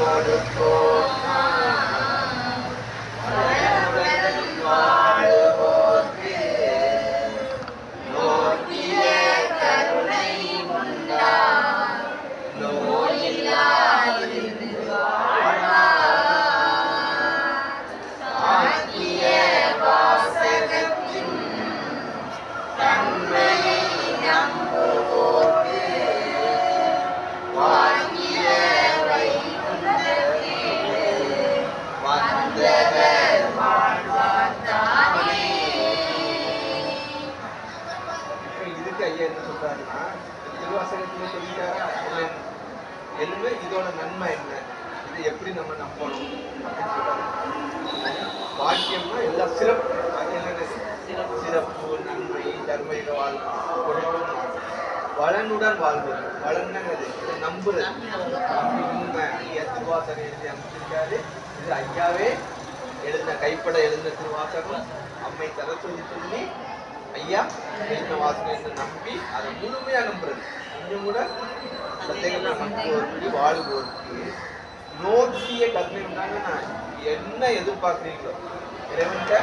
Lord of Lords. இதுக்கு ஐயா சொல்றாருன்னா திருவாசகத்துல சொல்லிட்டாரா? எல்லாமே இதோட நன்மை என்ன இது எப்படி நம்ம நம்பணும் அப்படின்னு சொல்றாரு. பாக்கியம்னா எல்லாம் சிறப்பு. அது என்னது? சிறப்பு நன்மை தர்மையில வாழ்வு வளனுடன் வாழ்வது. வளன்னது இதை நம்புறது. உண்மை. ஐயா திருவாசகம் எழுதி அமைச்சிருக்காரு. இது ஐயாவே எழுந்த கைப்பட எழுந்த திருவாசகம். அம்மை தர சொல்லி சொல்லி ஐயா எழுந்த வாசகம் நம்பி அதை முழுமையாக நம்புறது. கொஞ்சம் கூட சந்தேகமா நம்புவோருக்கு வாழ்வோருக்கு நோக்கிய கருணை உண்டாங்கன்னா என்ன எதிர்பார்க்குறீங்களோ இறைவன்கிட்ட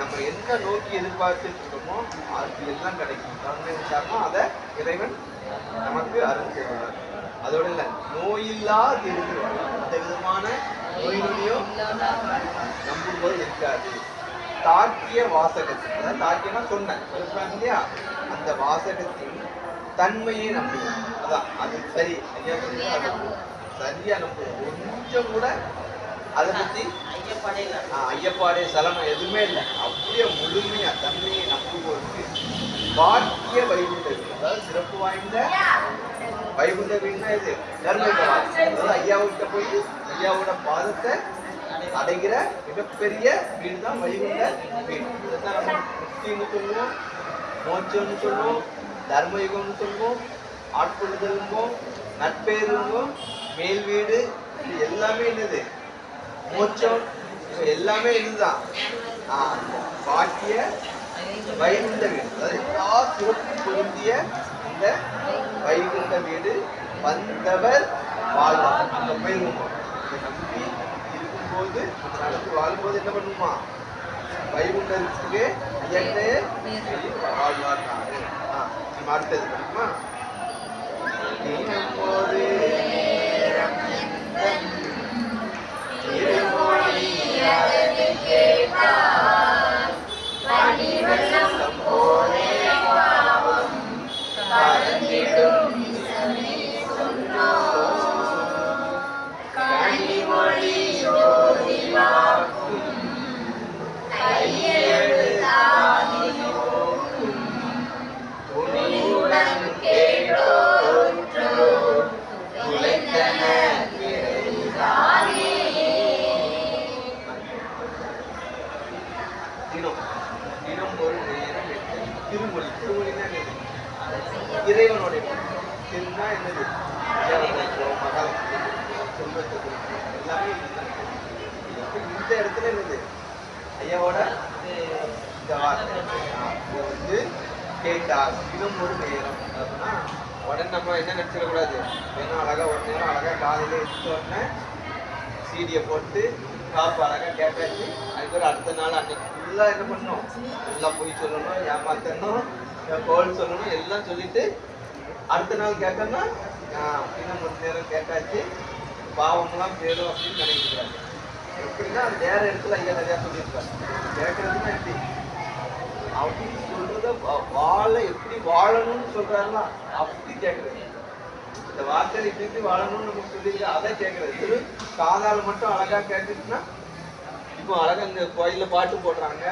நம்ம என்ன நோக்கி எதிர்பார்த்துட்டு இருக்கோமோ அது எல்லாம் கிடைக்கும். கருணை உண்டாகும் அதை இறைவன் நமக்கு அருள் செய்வார். அதோட இல்லை நோயில்லா இருக்கிறார் எந்த விதமான நோய் நொடியும் நம்பும்போது இருக்காது. தாக்கிய வாசகத்தில் அதாவது தாக்கியனா சொன்னேன் இல்லையா? அந்த வாசகத்தின் தன்மையை நம்புவோம் அதான் அது சரி. ஐயா சரியா நம்புவோம் கொஞ்சம் கூட அதை பத்தி ஆ, ஐயப்பாடே சலனம் எதுவுமே இல்லை. அப்படியே முழுமையா தன்மையை நம்புவோருக்கு பாக்கிய வைகுண்ட வீடு. அதாவது சிறப்பு வாய்ந்த வைகுண்ட வீடுனா இது வாழ்க்கை. அதாவது ஐயாவுக்கிட்ட போய் ஐயாவோட பாதத்தை அடைகிற மிகப்பெரிய வீடு தான் வைகுண்ட வீடு இதுதான் நம்ம முக்தின்னு சொல்லுவோம் மோட்சம்னு சொல்லுவோம் தர்மயுகம்னு சொல்லுவோம் ஆட்கொள்ளுதல்வோம் நட்பேருவோம் மேல் வீடு இது எல்லாமே என்னது? மோட்சம் எல்லாமே இதுதான். பாக்கிய வைகுண்ட வீடு. அதாவது எல்லா சிறப்பு பொருந்திய இந்த வைகுண்ட வீடு வந்தவர் வாழ்வார். அங்க போயிருவோம். நம்பி வாழும்போது அடுத்து வாழும்போது என்ன பண்ணுமா? வைகுண்டத்துக்கு ஐயனே வாழ்வார் அடுத்தது பண்ணுமா போது. திருமொழி. திருமொழினா இறைவனுடைய மொழி. திருனா என்னது தேவனுக்கும், செல்வத்தை எல்லாமே இந்த இடத்துல என்னது? ஐயாவோட இந்த வார்த்தை. இதை வந்து கேட்டால் தினம் ஒரு நேரம். அப்படின்னா உடனே நம்ம என்ன நினச்சிடக்கூடாது? ஏன்னா அழகாக ஒரு நேரம் அழகாக காலையில எடுத்து உடனே சீடியை போட்டு காப்பு அழகாக கேட்டாச்சு அதுக்கப்புறம் அடுத்த நாள் அன்னைக்கு ஃபுல்லாக என்ன பண்ணணும்? எல்லாம் போய் சொல்லணும் ஏமாத்தணும் கோல் சொல்லணும் எல்லாம் சொல்லிட்டு அடுத்த நாள் கேட்டோம்னா இன்னும் ஒரு நேரம் கேட்டாச்சு. பாவம்லாம் போயிடும் அப்படின்னு நினைக்கிறாங்க எப்படின்னா வேற இடத்துல ஐயா நிறையா சொல்லியிருக்காங்க கேட்கறதுன்னா எப்படி? அப்படின்னு சொல்றத வா- வாழ எப்படி வாழணும்னு சொல்றாங்களா அப்படி கேட்கறது இந்த வார்த்தையை இப்படி வாழணும்னு நமக்கு சொல்லியிருக்கா அதை கேட்கறது. திரு காதால் மட்டும் அழகா கேட்டுச்சுன்னா இப்போ அழகா இந்த கோயிலில் பாட்டு போடுறாங்க.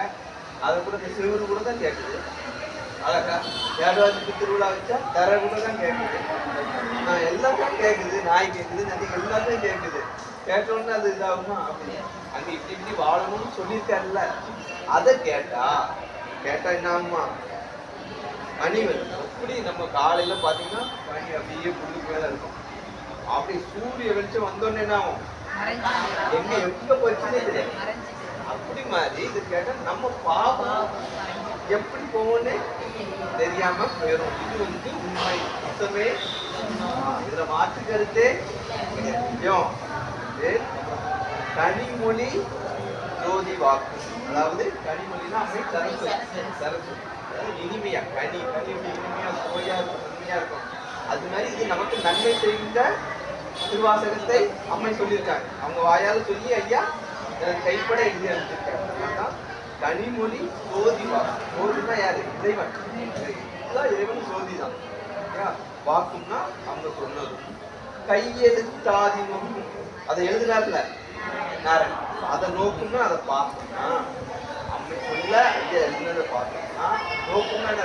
அதை கூட இந்த சிறுவர் கூட தான் கேட்குது. அழகா. ஏழாவதுக்கு திருவிழா வச்சா தர கூட தான் கேட்குது. நான் எல்லாத்தையும் கேட்குது. நாய் கேட்குது நதி எல்லாமே கேட்குது. கேட்டோன்னு அது இதாகுமா? அப்படின்னு அங்கே இப்படி இப்படி வாழணும்னு சொல்லியிருக்காருல்ல. அதை கேட்டா கேட்டா என்ன ஆகுமா? பனிவல் அப்படி நம்ம காலையில பாத்தீங்கன்னா பனி அப்படியே புள்ளி மேல இருக்கும். அப்படி சூரிய வெளிச்சம் வந்தோடனே என்ன ஆகும்? எங்க எங்க போச்சுன்னே தெரியாது. அப்படி மாதிரி இது கேட்டா நம்ம பாவம் எப்படி போவோம்னு தெரியாம போயிடும் இது வந்து உண்மை. சுத்தமே இதுல மாற்று கருத்தே கனிமொழி ஜோதி வாக்கு. அதாவது கனிமொழினா அம்மை சரசு சரசு இனிமையா கனி கனி இனிமையா சுவையா இருக்கும் நன்மையா இருக்கும் அது மாதிரி இது நமக்கு நன்மை செய்த திருவாசகத்தை அம்மை சொல்லியிருக்காங்க. அவங்க வாயால் சொல்லி ஐயா எனக்கு கைப்பட எழுதி அனுப்பிச்சிருக்காங்க கனிமொழி சோதி வாக்கு சோதினா யாரு? இறைவன். இதுதான் இறைவன் சோதி தான். வாக்கும்னா அவங்க சொன்னது கையெழுத்தாதிமும். அதை எழுதுனார்ல? நாரன் அதை நோக்கும்னா அதை பார்த்தோம்னா அம்மை சொல்ல ஐயா எழுதினதை பார்த்தோம்னா நோக்கும்னா என்ன?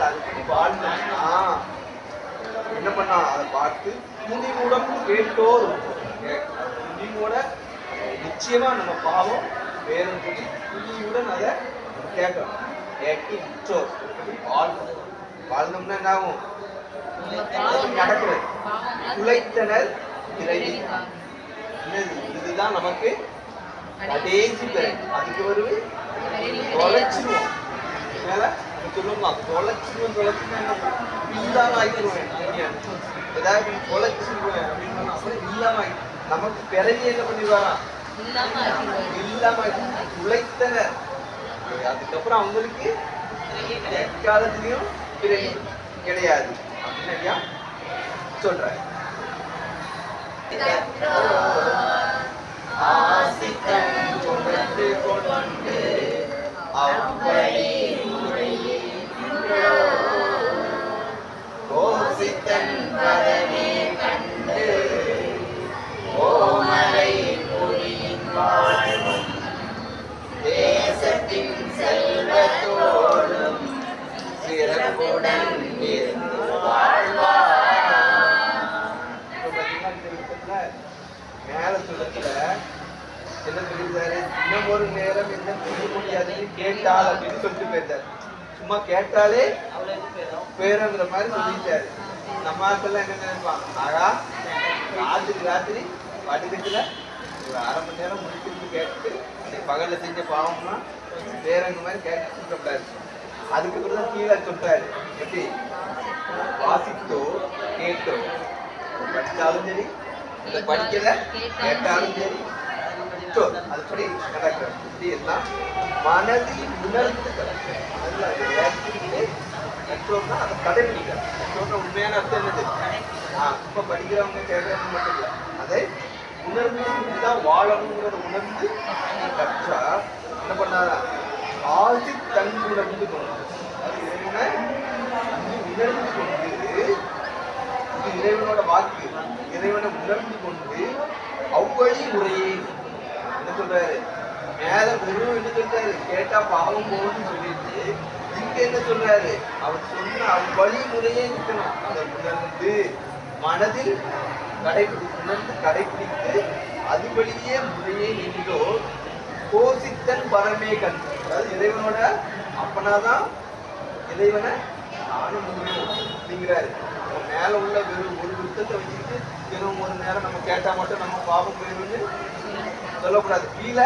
பண்ணா? அதை பார்த்து துணிவுடன் கேட்டோர். துணிவோட நிச்சயமா நம்ம பாவம். வேறும் சொல்லி துணிவுடன் அதை கேட்கணும். கேட்டு உற்றோர் வாழ்ந்தோம் வாழ்ந்தோம்னா என்ன ஆகும்? நடக்கிறது உழைத்தனர்? இதுதான் நமக்கு கடைசி அதுக்கு வருது தொலைச்சிருவோம் மேல அது சொல்லுவாங்க தொலைச்சிருவோம் தொலைச்சுன்னா என்ன இல்லாம ஆக்கிடுவேன் ஏதாவது தொலைச்சிருவேன் அப்படின்னு சொன்னா அப்புறம் இல்லாம ஆக்கி நமக்கு பிறகு என்ன பண்ணிடுவாரா இல்லாம ஆக்கி- உழைத்தனர் அதுக்கப்புறம் அவங்களுக்கு எக்காலத்திலையும் பிறகு கிடையாது அப்படின்னு ஐயா சொல்றாரு சும்மா கேட்டாலே பேருங்கிற மாதிரி சொல்லிட்டாரு நம்ம ஆட்கள்லாம் என்ன நினைப்பான் ஆகா ராத்திரி ராத்திரி படுக்கத்துல ஒரு அரை மணி நேரம் முடிக்கிறது கேட்டு அன்னைக்கு பகல்ல செஞ்ச பாவம்னா பேரங்க மாதிரி கேட்டு சொல்லக்கூடாது அதுக்கப்புறம் தான் கீழே சொல்றாரு. எப்படி? வாசித்தோ கேட்டோ. படித்தாலும் சரி படிக்கல கேட்டாலும் சரி சோ, அதுபடி நடக்கிறது. இப்படி எல்லாம் மனதில் உணர்ந்து கிடக்கிறது. அதுல அது ஏற்கனவே கற்றோம்னா அதை கடைபிடிக்கிறது கற்றோம்னா உண்மையான அர்த்தம் என்னது? இப்ப படிக்கிறவங்க கேட்கறவங்க மட்டும் இல்லை. அதை உணர்ந்து இதுதான் வாழணுங்கிறத உணர்ந்து கற்றா என்ன பண்ணாரா ஆசி தன்குணர்ந்து கொண்டு அது இறைவனை உணர்ந்து கொண்டு இறைவனோட வாக்கு. இறைவனை உணர்ந்து கொண்டு அவ்வழி முறையே என்ன சொல்றாரு. மேல குரு என்ன சொல்றாரு? கேட்டா பாவம் போகும்னு சொல்லிட்டு இங்க என்ன சொல்றாரு? அவர் சொன்ன அவன் முறையே நிற்கணும் அதை உணர்ந்து மனதில் கடைபிடி உணர்ந்து கடைபிடித்து அது வழியே முறையே நின்றோ கோசித்தன் பரமே கண். அதாவது இறைவனோட அப்பனாதான் இறைவனை நானும் முடியும் அப்படிங்கிறாரு. மேல உள்ள வெறும் ஒரு விருத்தத்தை வச்சுட்டு தினம் ஒரு நேரம் நம்ம கேட்டா மட்டும் நம்ம பாவம் போயிடும்னு சொல்லக்கூடாது. கீழே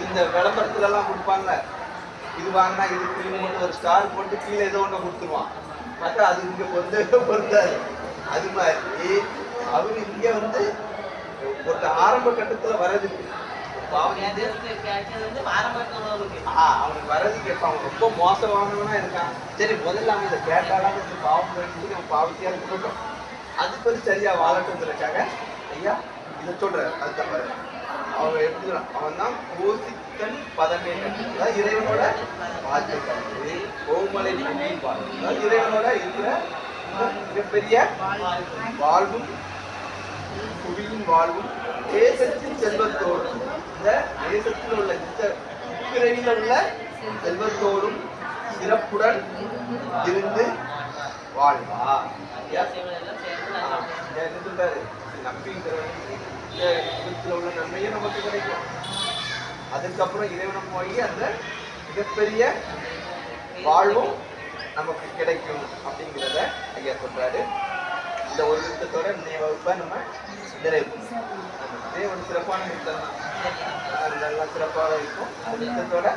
இந்த விளம்பரத்துல எல்லாம் கொடுப்பாங்கல்ல இது வாங்கினா இது ஃபிலிம் ஒரு ஸ்டார் போட்டு கீழே ஏதோ ஒன்று கொடுத்துருவான். பார்த்தா அது இங்க பொருந்தவே பொருந்தாது. அது மாதிரி அவரு இங்க வந்து ஒரு ஆரம்ப கட்டத்துல ஆ, அவனுக்கு வரது கேட்பான் ரொம்ப மோசமானவனா இருக்கான். சரி முதல்ல அவன் இதை கேட்டாலும் பாவம் போயிட்டு அவன் பாவத்தையா இருக்கட்டும். அது பேர் சரியா வாழட்டுங்கிறதுக்காக ஐயா இதை சொல்றாரு. அதுதான் பாரு அவன் எடுத்துக்கிறான் அவன் தான் கோசித்தன் பதமே அதாவது இறைவனோட வாழ்க்கை கண்டு கோமலை அதாவது இறைவனோட இருக்கிற மிகப்பெரிய வாழ்வும் புவியின் வாழ்வும் தேசத்தின் செல்வத்தோடும் இந்த தேசத்தில் உள்ள இந்த உள்ள செல்வத்தோடும் சிறப்புடன் இருந்து வாழ்வா. ஐயா, என்ன சொல்றாரு? இந்த யுகத்தில் உள்ள நன்மையும் நமக்கு கிடைக்கும். அதுக்கப்புறம் இறைவனம் போய் அந்த மிகப்பெரிய வாழ்வும் நமக்கு கிடைக்கும் அப்படிங்கிறத ஐயா சொல்றாரு. இந்த ஒரு நிறுத்தத்தோட இன்னைய வகுப்பை நம்ம நிறைவு இதே ஒரு சிறப்பான நிறுத்தம் தான் நல்லா சிறப்பாக இருக்கும். அந்த நிறுத்தத்தோட